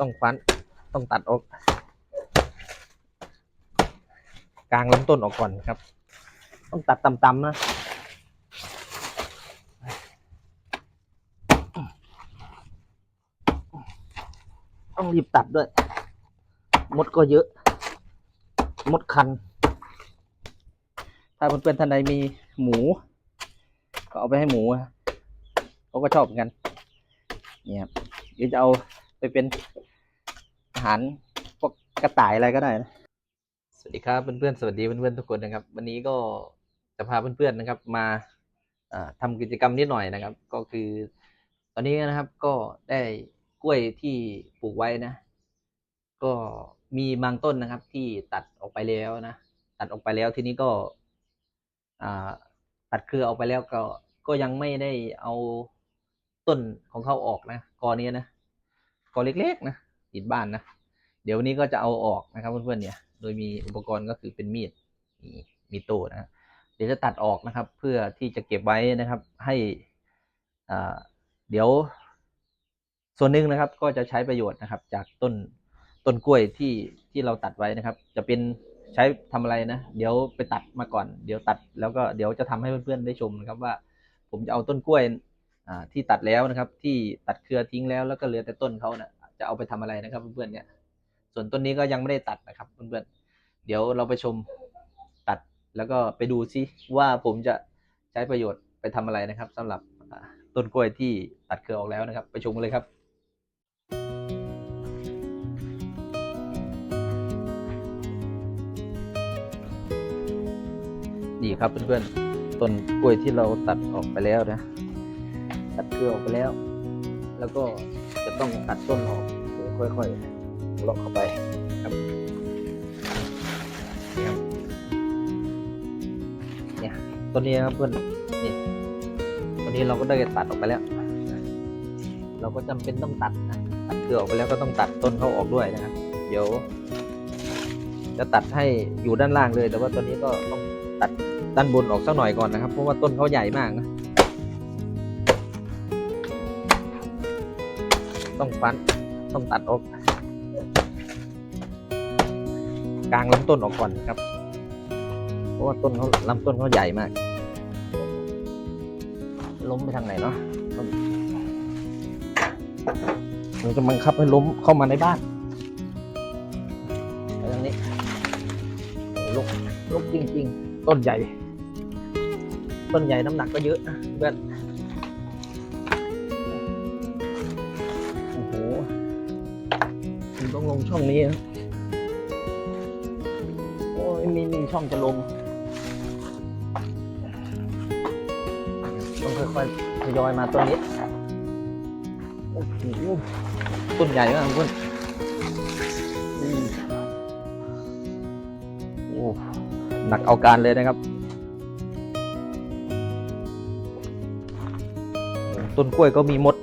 ต้องฟัน ต้องตัดออก กลางลำต้นออกก่อนครับ ต้องตัดต่ำๆนะต้องรีบตัดด้วย มดก็เยอะ มดคัน ถ้าเพื่อนๆท่านใดมีหมู ก็เอาไปให้หมูนะเขาก็ชอบเหมือนกัน เนี่ยครับเดี๋ยวจะเอาไปเป็น อาหารพวกกระต่ายอะไรก็ได้นะสวัสดีครับเพื่อนๆสวัสดีเพื่อนๆทุกคนนะครับ วันนี้ก็จะพาเพื่อนๆนะครับ มาอ่าทำกิจกรรมนิดหน่อยนะครับ ก็คือ ตอนนี้นะครับก็ได้กล้วยที่ปลูกไว้นะ ก็มีบางต้นนะครับ ที่ตัดออกไปแล้วนะตัดออกไปแล้วทีนี้ก็ตัดเครือออกไปแล้วก็ก็ยังไม่ได้เอาต้นของเขาออกนะกอนี้นะกอเล็กๆนะติดบ้านนะ เดี๋ยววันนี้ก็จะเอาออกนะครับเพื่อนๆเนี่ย โดยมีอุปกรณ์ก็คือเป็นมีดมีมีโตนะเดี๋ยวจะตัดออกนะครับ เพื่อที่จะเก็บไว้นะครับให้อ่าเดี๋ยว ส่วนหนึ่งนะครับก็จะใช้ประโยชน์นะครับ จากต้นต้นกล้วยที่ที่เราตัดไว้นะครับ จะเป็นใช้ทำอะไรนะ เดี๋ยวไปตัดมาก่อน เดี๋ยวตัดแล้วก็เดี๋ยวจะทำให้เพื่อนๆได้ชมนะครับว่า ผมจะเอาต้นกล้วยที่ตัดแล้วนะครับ ที่ตัดเครือทิ้งแล้วแล้วก็เหลือแต่ต้นเขานะจะเอาไปทำอะไรนะครับเพื่อนๆเนี่ย ส่วนต้นนี้ก็ยังไม่ได้ตัดนะครับเพื่อนๆเดี๋ยวเราไปชมตัดแล้วก็ไปดูซิว่าผมจะใช้ประโยชน์ไปทำอะไรนะครับสำหรับต้นกล้วยที่ตัดเครือออกแล้วนะครับ ไปชมกันเลยครับนี่ครับเพื่อนๆต้นกล้วยที่เราตัดออกไปแล้วนะ ตัดเครือออกไปแล้ว แล้วก็จะต้องตัดต้นออกโดยค่อยๆ เลาะเข้าไปครับนี่ครับเนี่ยต้นนี้ครับเพื่อนนี่ต้นนี้เราก็ได้ตัดออกไปแล้ว เราก็จำเป็นต้องตัดนะตัดเครือออกไปแล้วก็ต้องตัดต้นเขาออกด้วยนะครับ เดี๋ยว จะตัดให้อยู่ด้านล่างเลย แต่ว่าต้นนี้ก็ต้องตัดด้านบนออกสักหน่อยก่อนนะครับ เพราะว่าต้นเขาใหญ่มากนะต้องฟันต้องตัดออก กลางลำต้นออกก่อนครับ เพราะว่าต้นเขาลำต้นเขาใหญ่มาก ล้มไปทางไหนเนาะต้นมันจะบังคับให้ล้มเข้ามาในบ้านไปทางนี้ลุกลุกจริง ๆ ต้นใหญ่ ต้นใหญ่น้ำหนักก็เยอะนะเพื่อนโอ้โหต้องลงช่องนี้นะ อ้ยมีมีช่องจะลง ต้องค่อยๆทยอยมาตัวนี้ โอ้โหต้นใหญ่มากคุณโอ้หนักเอาการเลยนะครับ ต้นกล้วยก็มีมด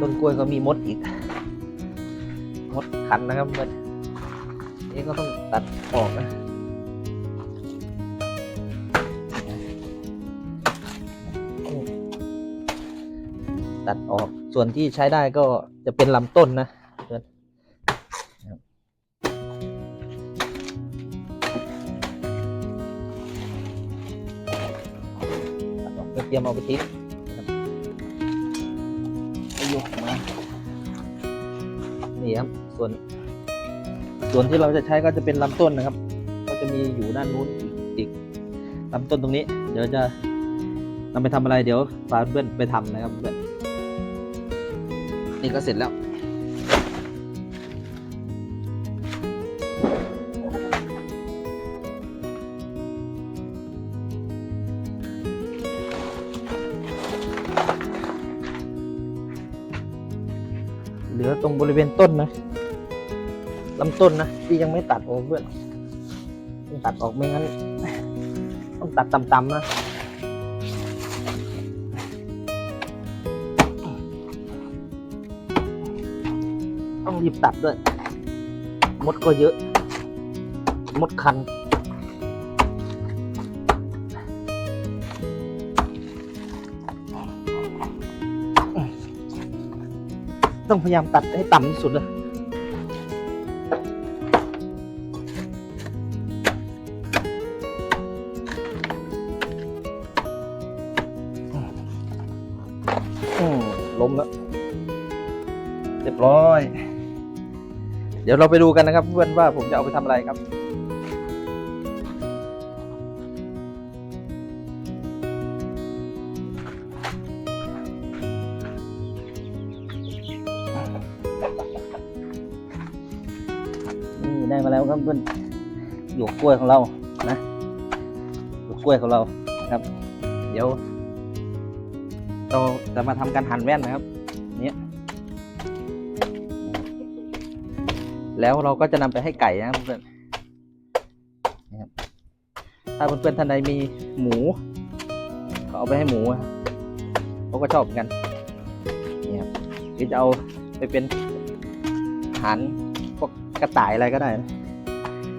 ต้นกล้วยก็มีมดอีก มดขันนะครับเพื่อ นนี่ก็ต้องตัดออกนะตัดออกส่วนที่ใช้ได้ก็จะเป็นลำต้นนะเพื่อนครับตัดออกเพื่อเตรียมเอาไปทิ้งนะครับไปยกมานี่ครับส่วน ส่วนที่เราจะใช้ก็จะเป็นลำต้นนะครับ ก็จะมีอยู่ด้านนู้นอีกอีกลำต้นตรงนี้ เดี๋ยวจะนำไปทำอะไรเดี๋ยวพาเพื่อนไปทำนะครับเพื่อนนี่ก็เสร็จแล้วเหลือตรงบริเวณต้นนะ ลำต้นนะที่ยังไม่ตัดโอ้เพื่อนต้องตัดออกไม่งั้น ต้องตัดต่ำๆนะต้องรีบตัดด้วย มดก็เยอะ มดคันต้องพยายามตัดให้ต่ำที่สุดเลย เรียบร้อย เดี๋ยวเราไปดูกันนะครับ เพื่อนว่าผมจะเอาไปทำอะไรครับนี่ได้มาแล้วครับเพื่อนหยวกกล้วยของเรานะหยวกกล้วยของเรานะครับ เดี๋ยว เราจะมาทำการหั่นแว่นนะครับ เนี่ย แล้วเราก็จะนำไปให้ไก่นะเพื่อนถ้าเพื่อนๆท่านใดมีหมูก็เอาไปให้หมูนะครับเขาก็ชอบกันนี่ครับหรือจะเอาไปเป็นอาหารพวกกระต่ายอะไรก็ได้นะ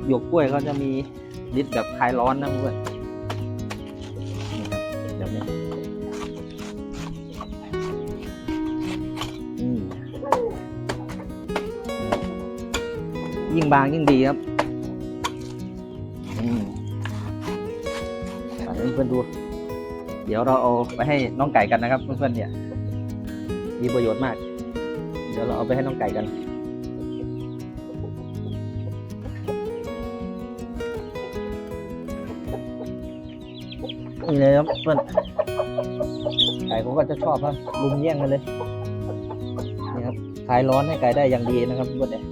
หยวกกล้วยเขาจะมีฤทธิ์แบบคลายร้อนนะเพื่อน ยิ่งบางยิ่งดีครับอืมอะเพื่อนๆดู เดี๋ยวเราเอาไปให้น้องไก่กันนะครับ เพื่อนๆเนี่ย มีประโยชน์มาก เดี๋ยวเราเอาไปให้น้องไก่กันนี่เลยครับเพื่อนไก่เขาก็จะชอบครับลุมแย่งกันเลยนี่ครับคลายร้อนให้ไก่ได้อย่างดีนะครับเพื่อนเนี่ย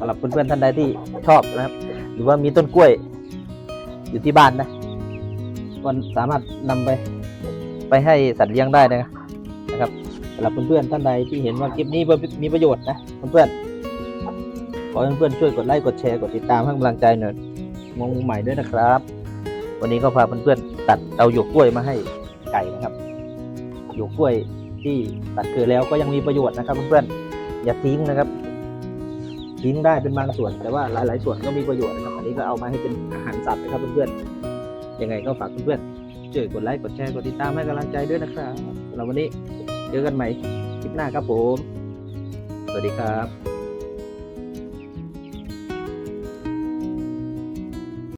สำหรับเพื่อนๆท่านใดที่ชอบนะครับ หรือว่ามีต้นกล้วย อยู่ที่บ้านนะก็สามารถนำไป ไปให้สัตว์เลี้ยงได้นะครับนะครับสำหรับเพื่อนๆท่านใดที่เห็นว่าคลิปนี้มีประโยชน์นะเพื่อนๆขอเพื่อนๆช่วยกดไลค์กดแชร์กดติดตามให้กำลังใจหน่อยมองใหม่ด้วยนะครับ วันนี้ก็พาเพื่อนๆตัดเอาหยวกกล้วยมาให้ไก่นะครับหยวกกล้วยที่ตัดเกลือแล้วก็ยังมีประโยชน์นะครับเพื่อนๆอย่าทิ้งนะครับ ทิ้งได้เป็นบางส่วน แต่ว่าหลาย ๆ ส่วนก็มีประโยชน์นะครับ อันนี้ก็เอามาให้เป็นอาหารสัตว์นะครับเพื่อนๆ ยังไงก็ฝากเพื่อนๆช่วยกดไลค์ กดแชร์ กดติดตามให้กำลังใจด้วยนะครับเราวันนี้เจอกันใหม่คลิปหน้าครับผม สวัสดีครับ